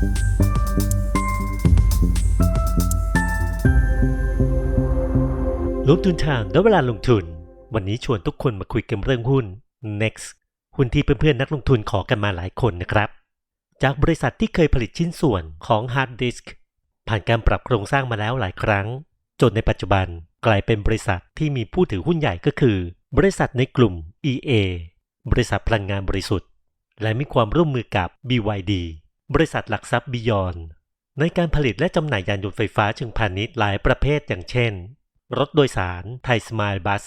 ลงทุนทางและเวลาลงทุน วันนี้ชวนทุกคนมาคุยกันเรื่องหุ้น Next หุ้นที่เพื่อนๆนักลงทุนขอกันมาหลายคนนะครับ จากบริษัทที่เคยผลิตชิ้นส่วนของ Hard Disk ผ่านการปรับโครงสร้างมาแล้วหลายครั้ง จนในปัจจุบันกลายเป็นบริษัทที่มีผู้ถือหุ้นใหญ่ก็คือ บริษัทในกลุ่ม EA บริษัทพลังงานบริสุทธิ์ และมีความร่วมมือกับ BYD บริษัทหลักทรัพย์ Beyond ในการผลิตและจำหน่ายยานยนต์ไฟฟ้าเชิงพาณิชย์หลายประเภทอย่างเช่น รถโดยสารไทยสมายบัส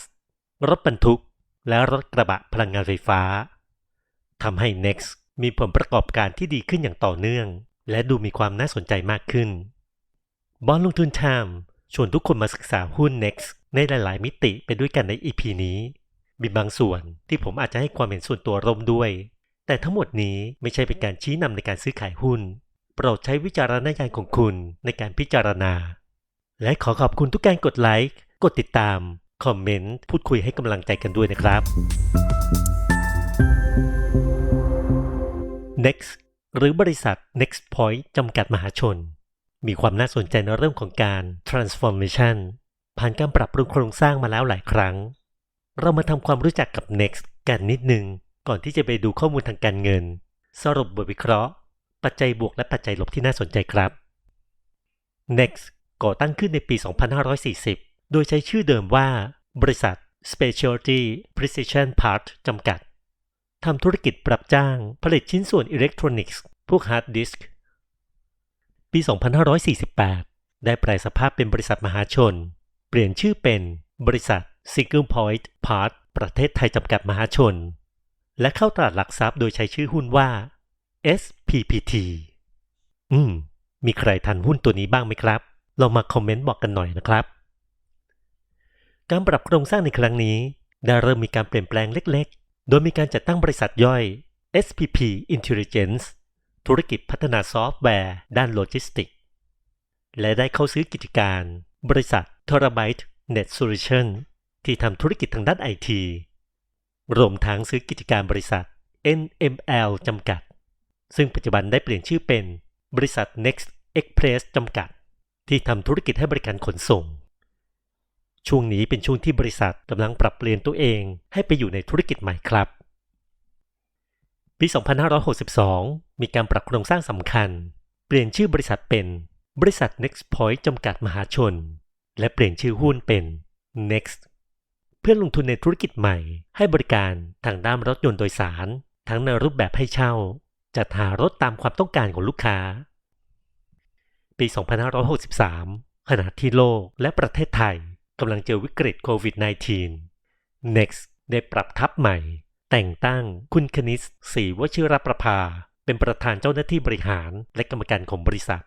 รถบรรทุก และรถกระบะพลังงานไฟฟ้าทำให้ Next มีผลประกอบการที่ดีขึ้นอย่างต่อเนื่อง และดูมีความน่าสนใจมากขึ้น บอลลงทุนไทม์ชวนทุกคนมาศึกษาหุ้น Next ในหลาย ๆ มิติไปด้วยกันใน EP นี้ มีบางส่วนที่ผมอาจจะให้ความเห็นส่วนตัวร่วมด้วย แต่ทั้งหมดนี้ไม่ใช่เป็นการชี้นำในการซื้อขายหุ้น โปรดใช้วิจารณญาณของคุณในการพิจารณา และขอขอบคุณทุกการกดไลค์ กดติดตาม คอมเมนต์ พูดคุยให้กำลังใจกันด้วยนะครับ Next หรือบริษัท Next Point จำกัดมหาชน มีความน่าสนใจในเรื่องของการ transformation ผ่านการปรับปรุงโครงสร้างมาแล้วหลายครั้ง เรามาทำความรู้จักกับ Next กันนิดนึง ก่อนที่จะไปดูข้อมูลทางการเงิน สรุปบทวิเคราะห์ ปัจจัยบวกและปัจจัยลบที่น่าสนใจครับ Next ก่อตั้งขึ้นในปี 2540 โดยใช้ชื่อเดิมว่า บริษัท Specialty Precision Part จำกัด ทำธุรกิจปรับจ้างผลิตชิ้นส่วนอิเล็กทรอนิกส์ พวกฮาร์ดดิสก์ปี 2548 ได้แปลสภาพเป็นบริษัทมหาชน เปลี่ยนชื่อเป็นบริษัท Single Point Part ประเทศไทยจำกัดมหาชน และเข้าตลาดหลักทรัพย์โดยใช้ชื่อหุ้นว่า SPPT อืม มีใครทันหุ้นตัวนี้บ้างไหมครับลองมาคอมเมนต์บอกกันหน่อยนะครับ การปรับโครงสร้างในครั้งนี้ ได้เริ่มมีการเปลี่ยนแปลงเล็กๆ โดยมีการจัดตั้งบริษัทย่อย SPP Intelligence ธุรกิจพัฒนาซอฟต์แวร์ ด้านโลจิสติก และได้เข้าซื้อกิจการ บริษัท Terabyte Net Solution ที่ทำธุรกิจทางด้านไอที รวมทั้งซื้อกิจการบริษัท NML จำกัด ซึ่งปัจจุบันได้เปลี่ยนชื่อเป็นบริษัท Next Express จำกัด ที่ทำธุรกิจให้บริการขนส่ง ช่วงนี้เป็นช่วงที่บริษัทกำลังปรับเปลี่ยนตัวเองให้ไปอยู่ในธุรกิจใหม่ครับ ปี 2562 มีการปรับโครงสร้างสำคัญ เปลี่ยนชื่อบริษัทเป็นบริษัท Next Point จำกัดมหาชน และเปลี่ยนชื่อหุ้นเป็น Next เพื่อลงทุนในธุรกิจใหม่ ให้บริการทางด้านรถยนต์โดยสาร ทั้งในรูปแบบให้เช่า จัดหารถตามความต้องการของลูกค้า ปี 2563 ขณะที่โลกและประเทศไทยกำลังเจอวิกฤตโควิด -19 Next ได้ปรับทัพใหม่ แต่งตั้งคุณคณิตศรีวชิรประภา เป็นประธานเจ้าหน้าที่บริหารและกรรมการของบริษัท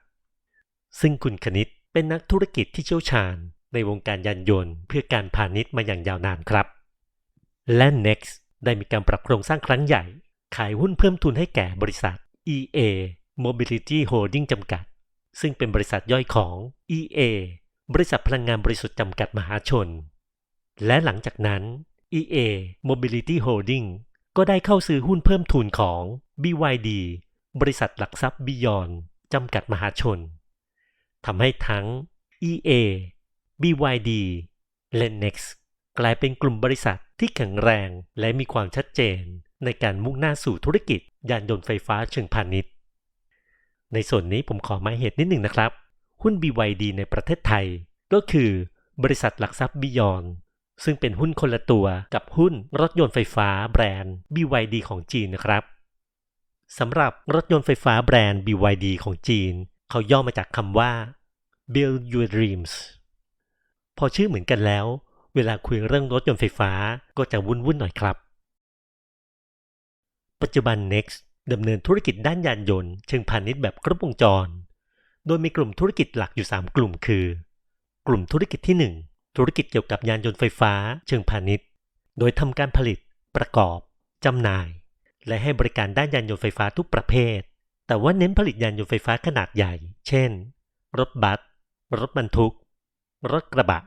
ซึ่งคุณคณิตเป็นนักธุรกิจที่เชี่ยวชาญ ในวงการยานยนต์ เพื่อการพาณิชย์มาอย่างยาวนานครับ และ Next ได้มีการปรับโครงสร้างครั้งใหญ่ ขายหุ้นเพิ่มทุนให้แก่บริษัท EA Mobility Holding จำกัด ซึ่งเป็นบริษัทย่อยของ EA บริษัทพลังงานบริสุทธิ์จำกัดมหาชน และหลังจากนั้น EA Mobility Holding ก็ได้เข้าซื้อหุ้นเพิ่มทุนของ BYD บริษัทหลักทรัพย์ Beyond จำกัดมหาชนทำให้ทั้ง EA BYD และ Next กลายเป็นกลุ่มบริษัทที่แข็งแรงและมีความชัดเจน ในการมุ่งหน้าสู่ธุรกิจยานยนต์ไฟฟ้าเชิงพาณิชย์ ในส่วนนี้ผมขอหมายเหตุนิดหนึ่งนะครับ หุ้น BYD ในประเทศไทย ก็คือบริษัทหลักทรัพย์ Beyond ซึ่งเป็นหุ้นคนละตัวกับหุ้นรถยนต์ไฟฟ้าแบรนด์ BYD ของจีนนะครับสำหรับรถยนต์ไฟฟ้าแบรนด์ BYD ของจีน เขาย่อมาจากคำว่า Build Your Dreams พอชื่อเหมือนกันแล้ว เวลาคุยเรื่องรถยนต์ไฟฟ้าก็จะวุ่นวุ่นหน่อยครับ ปัจจุบัน Next ดำเนินธุรกิจด้านยานยนต์เชิงพาณิชย์แบบครบวงจร โดยมีกลุ่มธุรกิจหลักอยู่ 3 กลุ่มคือ กลุ่มธุรกิจที่ 1 ธุรกิจเกี่ยวกับยานยนต์ไฟฟ้า เชิงพาณิชย์ โดยทำการผลิต ประกอบ จำหน่าย และให้บริการด้านยานยนต์ไฟฟ้าทุกประเภท แต่ว่าเน้นผลิตยานยนต์ไฟฟ้าขนาดใหญ่ เช่น รถบัส รถบรรทุก รถกระบะ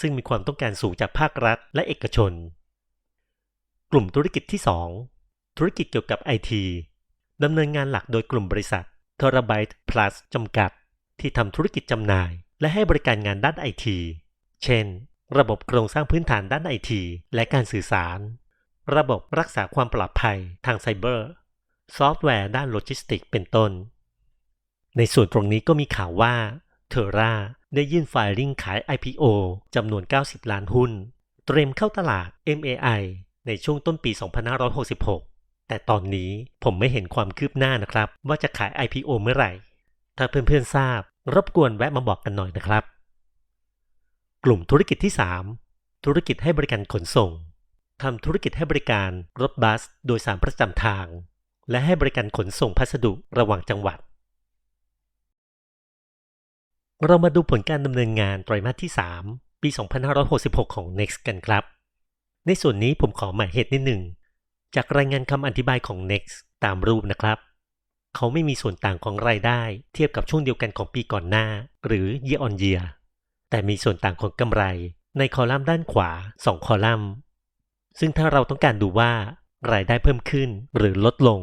ซึ่งมีความต้องการสูงจากภาครัฐและเอกชน กลุ่มธุรกิจที่ 2 ธุรกิจเกี่ยวกับไอทีดำเนินงานหลักโดยกลุ่มบริษัท Terabyte Plus จำกัด ที่ทำธุรกิจจำหน่าย และให้บริการงานด้านไอที เช่น ระบบโครงสร้างพื้นฐานด้านไอทีและการสื่อสาร ระบบรักษาความปลอดภัยทางไซเบอร์ ซอฟต์แวร์ด้านโลจิสติกเป็นต้น ในส่วนตรงนี้ก็มีข่าวว่าเทอร่า ได้ยื่นไฟลิ่งขาย IPO จำนวน 90 ล้านหุ้น เตรียมเข้าตลาด MAI ในช่วงต้นปี 2566 แต่ตอนนี้ผมไม่เห็นความคืบหน้านะครับ ว่าจะขาย IPO เมื่อไหร่ ถ้าเพื่อนๆทราบ รบกวนแวะมาบอกกันหน่อยนะครับ กลุ่มธุรกิจที่ 3 ธุรกิจให้บริการขนส่งทำธุรกิจให้บริการรถบัส โดยสารประจำทาง และให้บริการขนส่งพัสดุระหว่างจังหวัด เรามาดูผลการดำเนินงานไตรมาสที่ 3 ปี 2566 ของ Next กันครับ ในส่วนนี้ผมขอหมายเหตุนิดหนึ่ง จากรายงานคำอธิบายของ Next ตามรูปนะครับ เขาไม่มีส่วนต่างของรายได้ เทียบกับช่วงเดียวกันของปีก่อนหน้า หรือ year on year แต่มีส่วนต่างของกำไร ในคอลัมน์ด้านขวา 2 คอลัมน์ ซึ่งถ้าเราต้องการดูว่ารายได้เพิ่มขึ้นหรือลดลง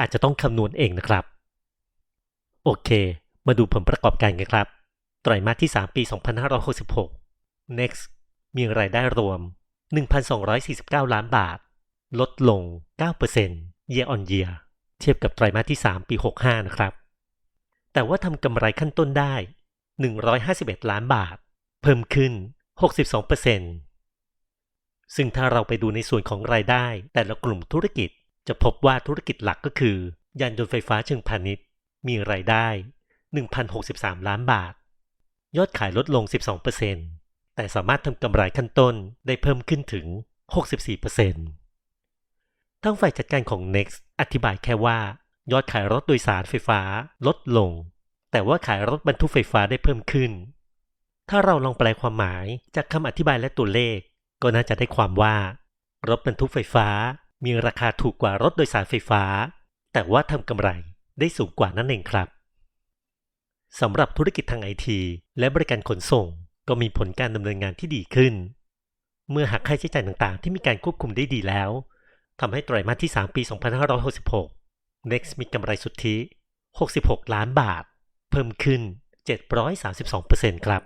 อาจจะต้องคำนวณเองนะครับ โอเค มาดูผลประกอบการกันครับ ไตรมาสที่ 3 ปี 2566 Next มีรายได้รวม 1,249 ล้านบาท ลดลง 9% year on year เทียบกับไตรมาสที่ 3 ปี 65 นะครับ แต่ว่าทำกำไรขั้นต้นได้ 151 ล้านบาท เพิ่มขึ้น 62%ซึ่งถ้าเราไปดูในส่วนของรายได้ แต่ละกลุ่มธุรกิจ จะพบว่าธุรกิจหลักก็คือ ยานยนต์ไฟฟ้าเชิงพาณิชย์ มีรายได้ 1,063 ล้านบาท ยอดขายลดลง 12%แต่สามารถทำกำไรขั้นต้นได้เพิ่มขึ้นถึง 64%ทั้งฝ่ายจัดการของ Next อธิบายแค่ว่า ยอดขายรถโดยสารไฟฟ้าลดลง แต่ว่าขายรถบรรทุกไฟฟ้าได้เพิ่มขึ้น ถ้าเราลองแปลความหมายจากคำอธิบายและตัวเลข ก็น่าจะได้ความว่า รถบรรทุกไฟฟ้ามีราคาถูกกว่ารถโดยสารไฟฟ้า แต่ว่าทำกำไรได้สูงกว่านั่นเองครับ สำหรับธุรกิจทางไอทีและบริการขนส่ง ก็มีผลการดำเนินงานที่ดีขึ้น เมื่อหักค่าใช้จ่ายต่างๆ ที่มีการควบคุมได้ดีแล้วทำให้ไตรมาสที่ 3 ปี 2566 Next มีกำไรสุทธิ 66 ล้านบาท เพิ่มขึ้น 732%ครับ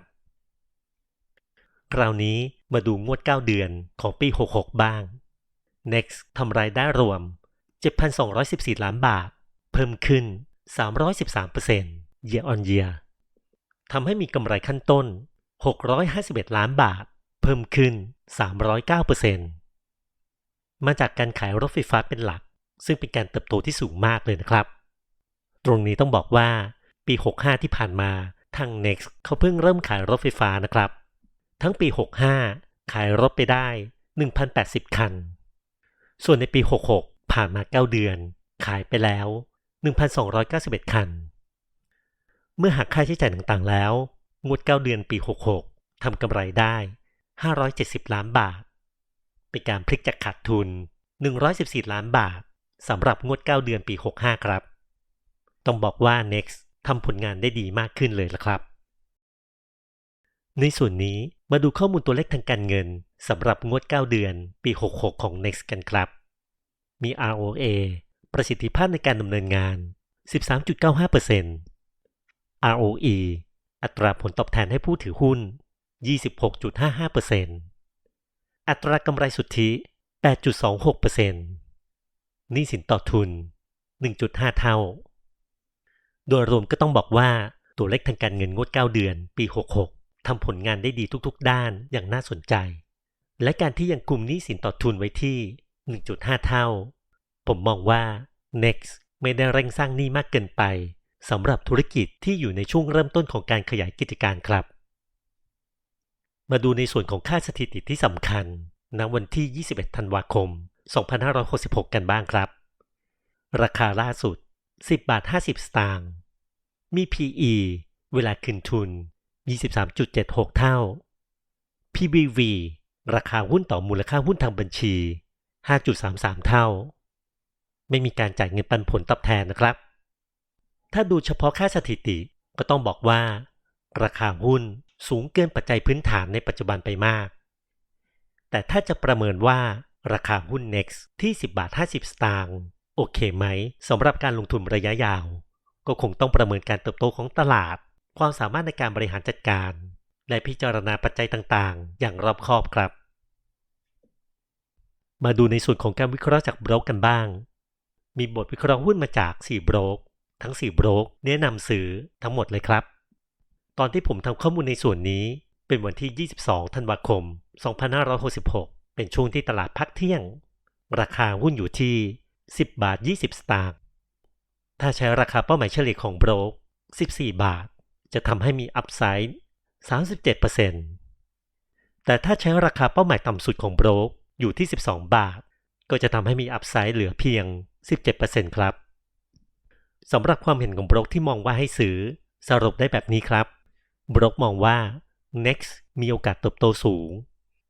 คราวนี้มาดูงวด 9 เดือนของปี 66 บ้าง Next ทำรายได้รวม 7,214 ล้านบาท เพิ่มขึ้น 313% year on year ทำให้มีกำไรขั้นต้น 651 ล้านบาท เพิ่มขึ้น 309%มาจากการขายรถไฟฟ้าเป็นหลัก ซึ่งเป็นการเติบโตที่สูงมากเลยนะครับ ตรงนี้ต้องบอกว่าปี 65 ที่ผ่านมาทาง Next เขาเพิ่งเริ่มขายรถไฟฟ้านะครับ ทั้งปี 65 ขายรถไปได้ 1,080 คัน ส่วนในปี 66 ผ่านมา 9 เดือน ขายไปแล้ว 1,291 คัน เมื่อหักค่าใช้จ่ายต่างๆ แล้ว งวด 9 เดือนปี 66 ทำกำไรได้ 570 ล้านบาท เป็นการพลิกจากขาดทุน 114 ล้านบาทสำหรับงวด 9 เดือนปี 65 ครับ ต้องบอกว่า Next ทำผลงานได้ดีมากขึ้นเลยละครับ ในส่วนนี้มาดูข้อมูลตัวเลขทางการเงินสำหรับงวด 9 เดือนปี 66 ของ Next กันครับ มี ROA ประสิทธิภาพในการดำเนินงาน 13.95% ROE อัตราผลตอบแทนให้ผู้ถือหุ้น 26.55%อัตรากำไรสุทธิ 8.26%หนี้สินต่อทุน 1.5 เท่า โดยรวมก็ต้องบอกว่าตัวเลขทางการเงินงวด9 เดือน ปี 66 ทำผลงานได้ดีทุกๆ ด้านอย่างน่าสนใจ และการที่ยังคุมหนี้สินต่อทุนไว้ที่ 1.5 เท่า ผมมองว่า Next ไม่ได้เร่งสร้างหนี้มากเกินไป สำหรับธุรกิจที่อยู่ในช่วงเริ่มต้นของการขยายกิจการครับ มาดูในส่วนของค่าสถิติที่สำคัญณวันที่ 21 ธันวาคม 2566 กันบ้างครับ ราคาล่าสุด 10 บาท 50 สตางค์มี PE เวลาคืนทุน 23.76 เท่า PBV ราคาหุ้นต่อมูลค่าหุ้นทางบัญชี 5.33 เท่า ไม่มีการจ่ายเงินปันผลตอบแทนนะครับ ถ้าดูเฉพาะค่าสถิติก็ต้องบอกว่า ราคาหุ้นสูงเกินปัจจัยพื้นฐานในปัจจุบันไปมาก แต่ถ้าจะประเมินว่าราคาหุ้น Next ที่ 10 บาท 50 สตางค์โอเคไหมสำหรับการลงทุนระยะยาว ก็คงต้องประเมินการเติบโตของตลาด ความสามารถในการบริหารจัดการ และพิจารณาปัจจัยต่างๆ อย่างรอบคอบครับ มาดูในส่วนของการวิเคราะห์จากโบรกกันบ้าง มีบทวิเคราะห์หุ้นมาจาก4โบรก ทั้ง 4 โบรกแนะนำซื้อทั้งหมดเลยครับ ตอนที่ผมทำข้อมูลในส่วนนี้เป็นวันที่ 22 ธันวาคม 2566 เป็นช่วงที่ตลาดพักเที่ยง ราคาหุ้นอยู่ที่ 10 บาท 20 สตางค์ ถ้าใช้ราคาเป้าหมายเฉลี่ยของโบรก 14 บาท จะทำให้มีอัพไซด์ 37%แต่ถ้าใช้ราคาเป้าหมายต่ำสุดของโบรกอยู่ที่ 12 บาท ก็จะทำให้มีอัพไซด์เหลือเพียง 17%ครับ สำหรับความเห็นของบรกที่มองว่าให้ซื้อ สรุปได้แบบนี้ครับ บรกมองว่า Next มีโอกาสเติบโตสูง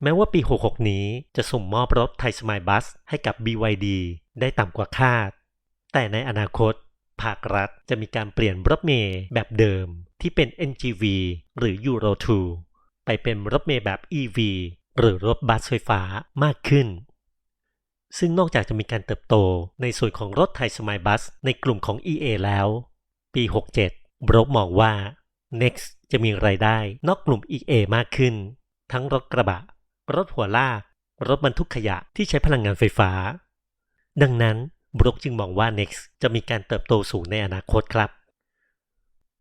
แม้ว่าปี 66 นี้จะส่งมอบรถไทยสมายบัสให้กับ BYD ได้ต่ำกว่าคาด แต่ในอนาคต ภาครัฐจะมีการเปลี่ยนรถเมย์แบบเดิมที่เป็น NGV หรือ Euro 2 ไปเป็นรถเมย์แบบ EV หรือรถบัสไฟฟ้ามากขึ้น ซึ่งนอกจากจะมีการเติบโตในส่วนของรถไทยสมายบัส ในกลุ่มของ EA แล้ว ปี 67 บรกมองว่า Next จะมีรายได้นอกกลุ่ม EA มากขึ้น ทั้งรถกระบะ รถหัวลาก รถบรรทุกขยะที่ใช้พลังงานไฟฟ้า ดังนั้นบรกจึงมองว่า Next จะมีการเติบโตสูงในอนาคตครับ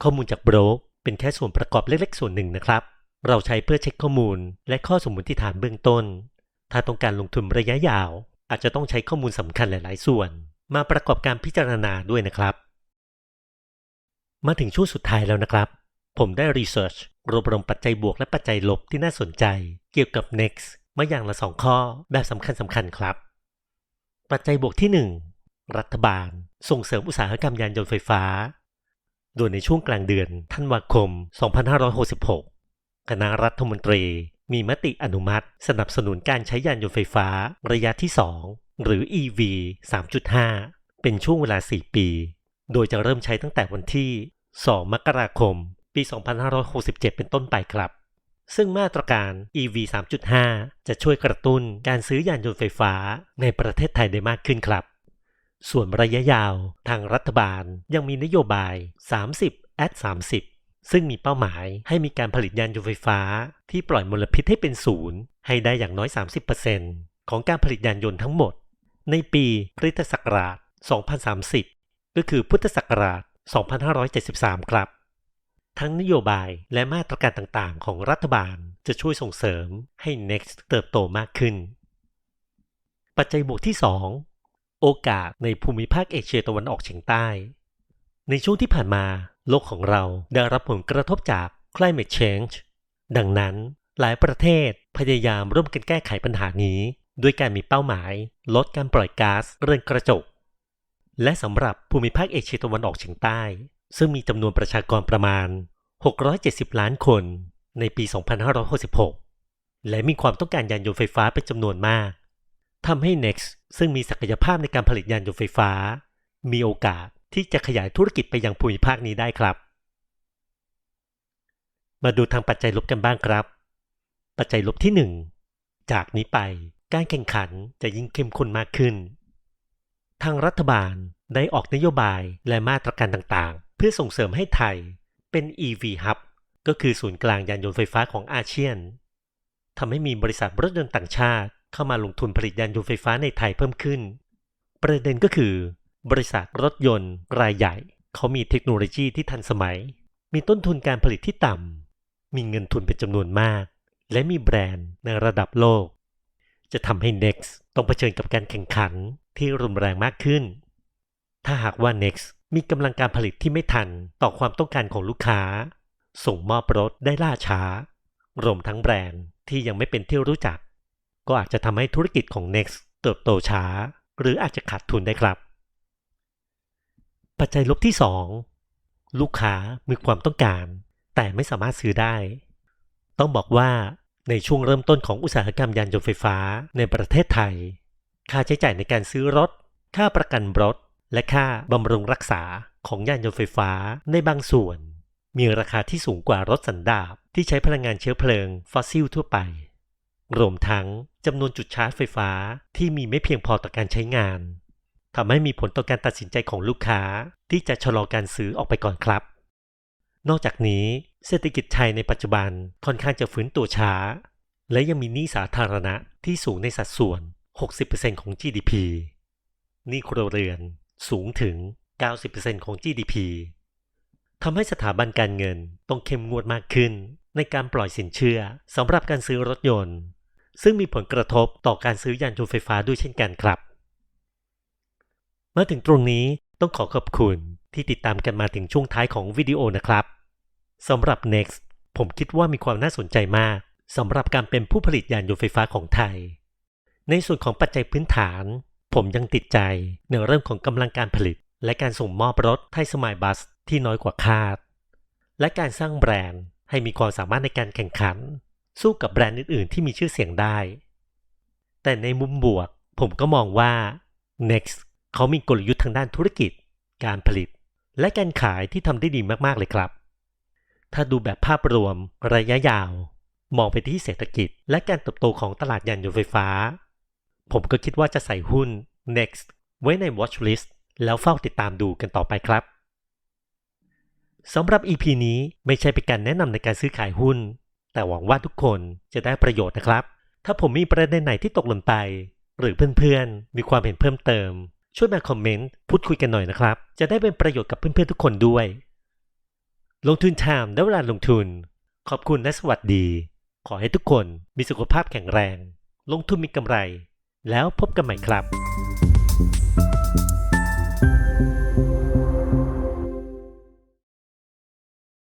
ข้อมูลจากบรกเป็นแค่ส่วนประกอบเล็กๆ ส่วนหนึ่งนะครับ เราใช้เพื่อเช็คข้อมูลและข้อสมมติฐานเบื้องต้น ถ้าต้องการลงทุนระยะยาว อาจจะต้องใช้ข้อมูลสำคัญหลาย ๆ ส่วน มาประกอบการพิจารณาด้วยนะครับ มาถึงช่วงสุดท้ายแล้วนะครับ ผมได้รีเสิร์ชรวบรวมปัจจัยบวกและปัจจัยลบที่น่าสนใจ เกี่ยวกับ Next มาอย่างละสองข้อแบบสำคัญสำคัญครับ ปัจจัยบวกที่ 1 รัฐบาล ส่งเสริมอุตสาหกรรมยานยนต์ไฟฟ้า โดยในช่วงกลางเดือนธันวาคม 2566 คณะรัฐมนตรี มีมติอนุมัติ สนับสนุนการใช้ยานยนต์ไฟฟ้า ระยะที่ 2 หรือ EV 3.5 เป็นช่วงเวลา 4 ปี โดยจะเริ่มใช้ตั้งแต่วันที่ 2 มกราคม ปี 2567 เป็นต้นไปครับ ซึ่งมาตรการ EV 3.5 จะช่วยกระตุ้นการซื้อยานยนต์ไฟฟ้าในประเทศไทยได้มากขึ้นครับ ส่วนระยะยาวทางรัฐบาลยังมีนโยบาย 30 at 30 ซึ่งมีเป้าหมายให้มีการผลิตยานยนต์ไฟฟ้า ที่ปล่อยมลพิษให้เป็นศูนย์ให้ได้อย่างน้อย 30%ของการผลิตยานยนต์ทั้งหมด ในปีคริสตศักราช 2030 ก็คือพุทธศักราช 2573 ครับ ทั้งนโยบายและมาตรการต่างๆ ของรัฐบาลจะช่วยส่งเสริมให้ Next เติบโตมากขึ้น ปัจจัยบวกที่ 2 โอกาสในภูมิภาคเอเชียตะวันออกเฉียงใต้ ในช่วงที่ผ่านมาโลกของเราได้รับผลกระทบจาก climate change ดังนั้นหลายประเทศพยายามร่วมกันแก้ไขปัญหานี้ ด้วยการมีเป้าหมาย ลดการปล่อยก๊าซเรือนกระจก และสำหรับภูมิภาคเอเชียตะวันออกเฉียงใต้ ซึ่งมีจำนวนประชากรประมาณ 670 ล้านคนในปี 2566 และมีความต้องการยานยนต์ไฟฟ้าเป็นจำนวนมากทำให้ Next ซึ่งมีศักยภาพในการผลิตยานยนต์ไฟฟ้า มีโอกาส ที่จะขยายธุรกิจไปยังภูมิภาคนี้ได้ครับ มาดูทางปัจจัยลบกันบ้างครับ ปัจจัยลบที่ 1 จากนี้ไปการแข่งขันจะยิ่งเข้มข้นมากขึ้น ทางรัฐบาลได้ออกนโยบายและมาตรการต่างๆ เพื่อส่งเสริมให้ไทยเป็น EV Hub ก็คือศูนย์กลางยานยนต์ไฟฟ้าของอาเซียนทำให้มีบริษัทรถยนต์ต่างชาติ เข้ามาลงทุนผลิตยานยนต์ไฟฟ้าในไทยเพิ่มขึ้น ประเด็นก็คือ บริษัทรถยนต์รายใหญ่ เขามีเทคโนโลยีที่ทันสมัย มีต้นทุนการผลิตที่ต่ำ มีเงินทุนเป็นจำนวนมาก และมีแบรนด์ในระดับโลก จะทำให้ Next ต้องเผชิญกับการแข่งขันที่รุนแรงมากขึ้น ถ้าหากว่า Next มีกำลังการผลิตที่ไม่ทันต่อความต้องการของลูกค้า ส่งมอบรถได้ล่าช้า รวมทั้งแบรนด์ที่ยังไม่เป็นที่รู้จัก ก็อาจจะทำให้ธุรกิจของ Next เติบโตช้า หรืออาจจะขาดทุนได้ครับ ปัจจัยลบที่ 2 ลูกค้ามีความต้องการ แต่ไม่สามารถซื้อได้ ต้องบอกว่าในช่วงเริ่มต้นของอุตสาหกรรมยานยนต์ไฟฟ้าในประเทศไทย ค่าใช้จ่ายในการซื้อรถ ค่าประกันรถ และค่าบำรุงรักษาของยานยนต์ไฟฟ้าในบางส่วน มีราคาที่สูงกว่ารถสันดาปที่ใช้พลังงานเชื้อเพลิงฟอสซิลทั่วไป รวมทั้งจำนวนจุดชาร์จไฟฟ้าที่มีไม่เพียงพอต่อการใช้งาน ทำให้มีผลต่อการตัดสินใจของลูกค้า ที่จะชะลอการซื้อออกไปก่อนครับ นอกจากนี้เศรษฐกิจไทยในปัจจุบันค่อนข้างจะฟื้นตัวช้า และยังมีหนี้สาธารณะที่สูงในสัดส่วน 60%ของ GDP หนี้ครัวเรือนสูงถึง 90%ของ GDP ทำให้สถาบันการเงินต้องเข้มงวดมากขึ้น ในการปล่อยสินเชื่อสำหรับการซื้อรถยนต์ ซึ่งมีผลกระทบต่อการซื้อยานยนต์ไฟฟ้าด้วยเช่นกันครับ มาถึงตรงนี้ต้องขอขอบคุณที่ติดตามกันมาถึงช่วงท้ายของวิดีโอนะครับสำหรับ Next ผมคิดว่ามีความน่าสนใจมากสำหรับการเป็นผู้ผลิตยานยนต์ไฟฟ้าของไทย ในส่วนของปัจจัยพื้นฐาน ผมยังติดใจในเรื่องของกำลังการผลิต และการส่งมอบรถไทยสมายบัสที่น้อยกว่าคาด และการสร้างแบรนด์ให้มีความสามารถในการแข่งขัน สู้กับแบรนด์อื่น ๆ ที่มีชื่อเสียงได้ แต่ในมุมบวก ผมก็มองว่า Next เขามีกลยุทธ์ทางด้านธุรกิจ การผลิต และการขายที่ทำได้ดีมากๆเลยครับ ถ้าดูแบบภาพรวมระยะยาว มองไปที่เศรษฐกิจ และการเติบโตของตลาดยานยนต์ไฟฟ้า ผมก็คิดว่าจะใส่หุ้น Next ไว้ใน Watch List แล้วเฝ้าติดตามดูกันต่อไปครับสำหรับ EP นี้ไม่ใช่เป็นการแนะนำในการซื้อขายหุ้น แต่หวังว่าทุกคนจะได้ประโยชน์นะครับ ถ้าผมมีประเด็นไหนที่ตกหล่นไป หรือเพื่อนๆ มีความเห็นเพิ่มเติม ช่วยมาคอมเมนต์พูดคุยกันหน่อยนะครับ จะได้เป็นประโยชน์กับเพื่อนๆทุกคนด้วย ลงทุนไทม์ได้เวลาลงทุน ขอบคุณและสวัสดี ขอให้ทุกคนมีสุขภาพแข็งแรง ลงทุนมีกำไร แล้วพบกันใหม่ครับ